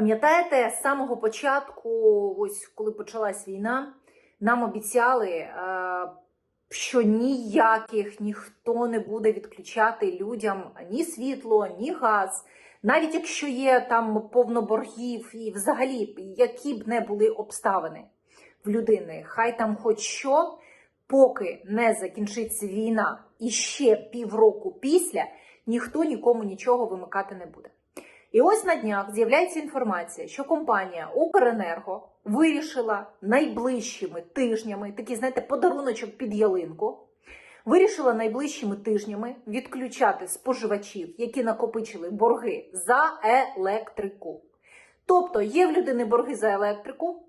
Пам'ятаєте, з самого початку, ось коли почалась війна, нам обіцяли, е, що ніяких ніхто не буде відключати людям ні світло, ні газ. Навіть якщо є там повно боргів і взагалі які б не були обставини в людини, хай там хоч що, поки не закінчиться війна і ще півроку після, ніхто нікому нічого вимикати не буде. І ось на днях з'являється інформація, що компанія Укренерго вирішила найближчими тижнями, такий, знаєте, подаруночок під ялинку, вирішила найближчими тижнями відключати споживачів, які накопичили борги за електрику. Тобто є в людини борги за електрику,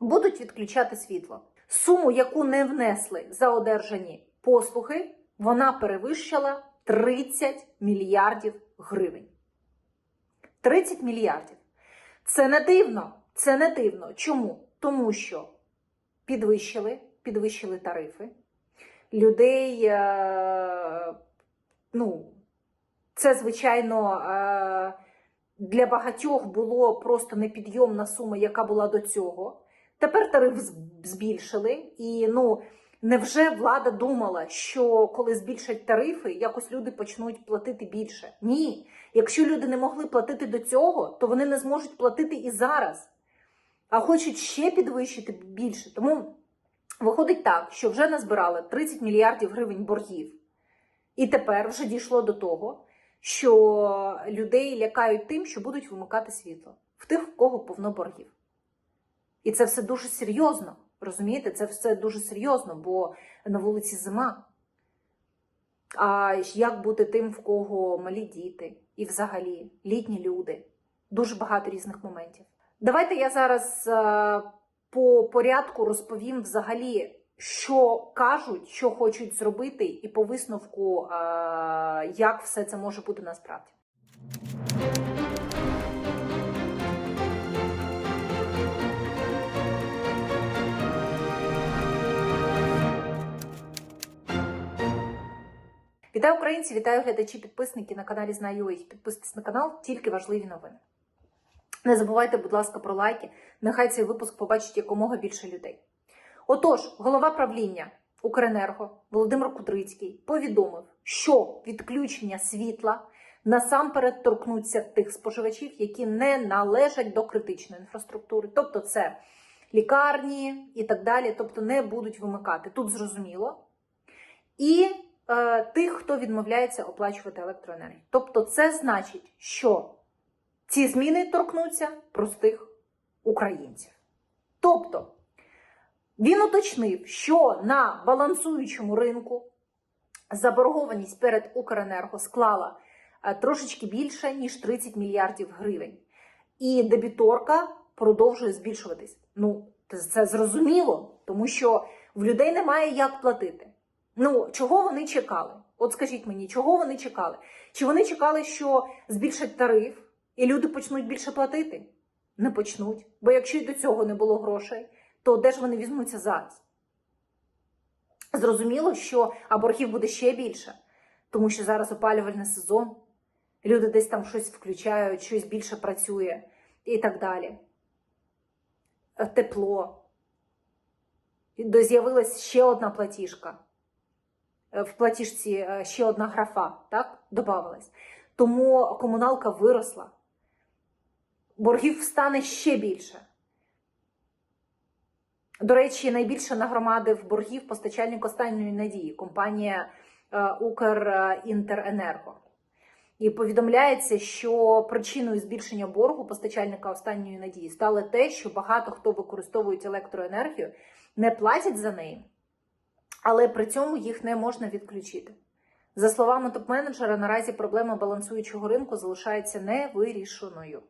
будуть відключати світло. Суму, яку не внесли за одержані послуги, вона перевищила 30 мільярдів гривень. 30 мільярдів. Це не дивно. Це не дивно. Чому? Тому що підвищили, підвищили тарифи. Людей, е, ну, це, звичайно, е, для багатьох було просто непідйомна сума, яка була до цього. Тепер тариф збільшили, і ну невже влада думала, що коли збільшать тарифи, якось люди почнуть платити більше? Ні. Якщо люди не могли платити до цього, то вони не зможуть платити і зараз, а хочуть ще підвищити більше. Тому виходить так, що вже назбирали 30 мільярдів гривень боргів, і тепер вже дійшло до того, що людей лякають тим, що будуть вимикати світло в тих, в кого повно боргів. І це все дуже серйозно. Розумієте, це все дуже серйозно, бо на вулиці зима. А як бути тим, в кого малі діти, і взагалі літні люди? Дуже багато різних моментів. Давайте я зараз е, по порядку розповім взагалі, що кажуть, що хочуть зробити, і по висновку, е, як все це може бути насправді. Вітаю українці, вітаю глядачі, підписники на каналі Знаю їх. Підписуйтесь на канал, тільки важливі новини. Не забувайте, будь ласка, про лайки. Нехай цей випуск побачить якомога більше людей. Отож, голова правління Укренерго Володимир Кудрицький повідомив, що відключення світла насамперед торкнуться тих споживачів, які не належать до критичної інфраструктури, тобто це лікарні і так далі, тобто не будуть вимикати. Тут зрозуміло. І е, тих, хто відмовляється оплачувати електроенергію. Тобто, це значить, що ці зміни торкнуться простих українців. Тобто, він уточнив, що на балансуючому ринку заборгованість перед Укренерго склала е, трошечки більше, ніж 30 мільярдів гривень. І дебіторка продовжує збільшуватись. Ну, це зрозуміло, тому що в людей немає як платити. Ну, чого вони чекали? От скажіть мені, чого вони чекали? Чи вони чекали, що збільшать тариф і люди почнуть більше платити? Не почнуть. Бо якщо й до цього не було грошей, то де ж вони візьмуться зараз? Зрозуміло, що а боргів буде ще більше, тому що зараз опалювальний сезон, люди десь там щось включають, щось більше працює і так далі. Тепло. І З'явилась ще одна платіжка в платіжці е, ще одна графа, так, додавалась. Тому комуналка виросла. Боргів стане ще більше. До речі, найбільше нагромадив боргів постачальник останньої надії компанія е, Укрінтеренерго. І повідомляється, що причиною збільшення боргу постачальника останньої надії стало те, що багато хто використовують електроенергію, не платять за неї але при цьому їх не можна відключити. За словами топ-менеджера, наразі проблема балансуючого ринку залишається невирішеною.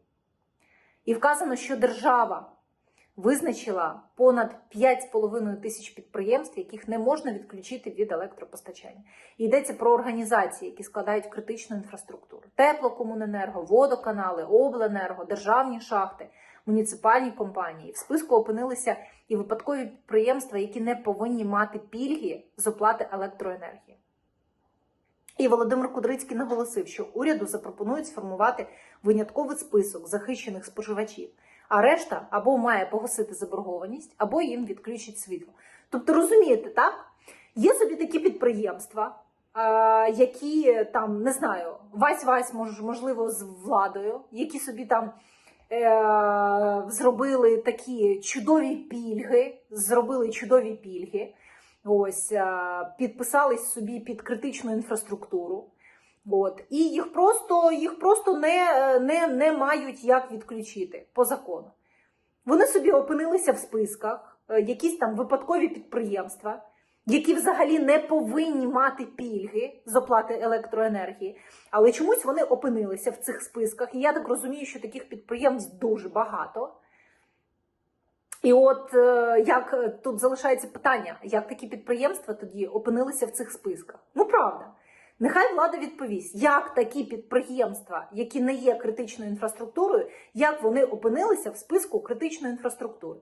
І вказано, що держава визначила понад 5,5 тисяч підприємств, яких не можна відключити від електропостачання. І йдеться про організації, які складають критичну інфраструктуру: теплокомуненерго, водоканали, обленерго, державні шахти, муніципальні компанії. В списку опинилися і випадкові підприємства, які не повинні мати пільги з оплати електроенергії. І Володимир Кудрицький наголосив, що уряду запропонують сформувати винятковий список захищених споживачів, а решта або має погасити заборгованість, або їм відключить світло. Тобто, розумієте, так? Є собі такі підприємства, які там не знаю, вась-вась, мож- можливо, з владою, які собі там зробили такі чудові пільги, зробили чудові пільги. Ось е, підписались собі під критичну інфраструктуру. От, і їх просто, їх просто не, е, не, не мають як відключити по закону. Вони собі опинилися в списках, е, якісь там випадкові підприємства, які взагалі не повинні мати пільги з оплати електроенергії, але чомусь вони опинилися в цих списках. І я так розумію, що таких підприємств дуже багато. І от е, як е, тут залишається питання, як такі підприємства тоді опинилися в цих списках? Ну правда. Нехай влада відповість, як такі підприємства, які не є критичною інфраструктурою, як вони опинилися в списку критичної інфраструктури.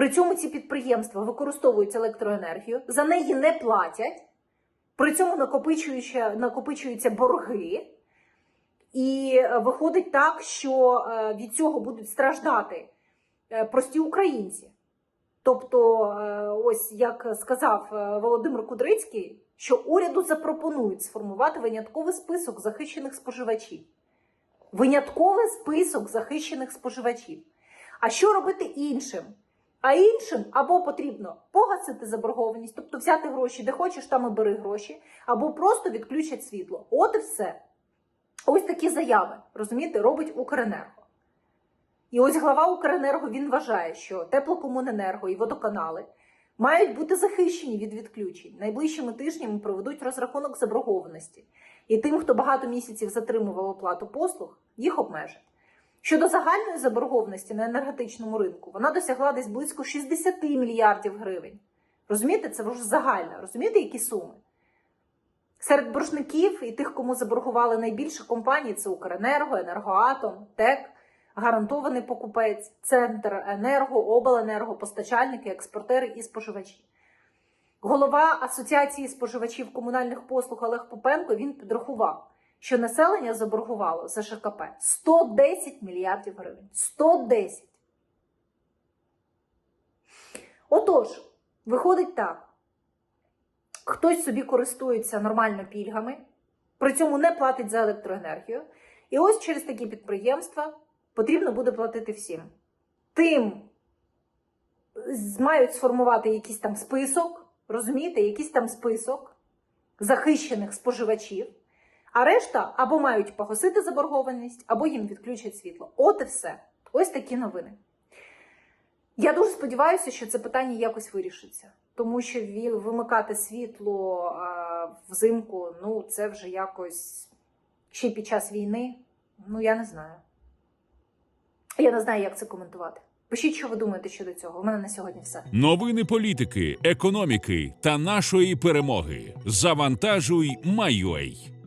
При цьому ці підприємства використовують електроенергію, за неї не платять, при цьому накопичуються, накопичуються борги, і е, виходить так, що е, від цього будуть страждати е, прості українці. Тобто, ось як сказав Володимир Кудрицький, що уряду запропонують сформувати винятковий список захищених споживачів. Винятковий список захищених споживачів. А що робити іншим? А іншим або потрібно погасити заборгованість, тобто взяти гроші, де хочеш, там і бери гроші, або просто відключать світло. От і все. Ось такі заяви, розумієте, робить Укренерго. І ось глава Укренерго він вважає, що теплокомуненерго і водоканали мають бути захищені від відключень. Найближчими тижнями проведуть розрахунок заборгованості. І тим, хто багато місяців затримував оплату послуг, їх обмежать. Щодо загальної заборгованості на енергетичному ринку, вона досягла десь близько 60 мільярдів гривень. Розумієте, це вже загальна. Розумієте, які суми? Серед боржників і тих, кому заборгували найбільше компаній, це Укренерго, Енергоатом, ТЕК, гарантований покупець, Центр Енерго, Обленерго, постачальники, експортери і споживачі. Голова Асоціації споживачів комунальних послуг Олег Попенко він підрахував, що населення заборгувало за ЖКП 110 мільярдів гривень. 110. Отож, виходить так. Хтось собі користується нормально пільгами, при цьому не платить за електроенергію. І ось через такі підприємства потрібно буде платити всім. Тим мають сформувати якийсь там список, розумієте, якийсь там список захищених споживачів, а решта або мають погасити заборгованість, або їм відключать світло. От і все. Ось такі новини. Я дуже сподіваюся, що це питання якось вирішиться, тому що вимикати світло а, взимку, ну це вже якось ще під час війни. Ну я не знаю. Я не знаю, як це коментувати. Пишіть, що ви думаєте щодо цього. У мене на сьогодні все. Новини політики, економіки та нашої перемоги. Завантажуй, Майой.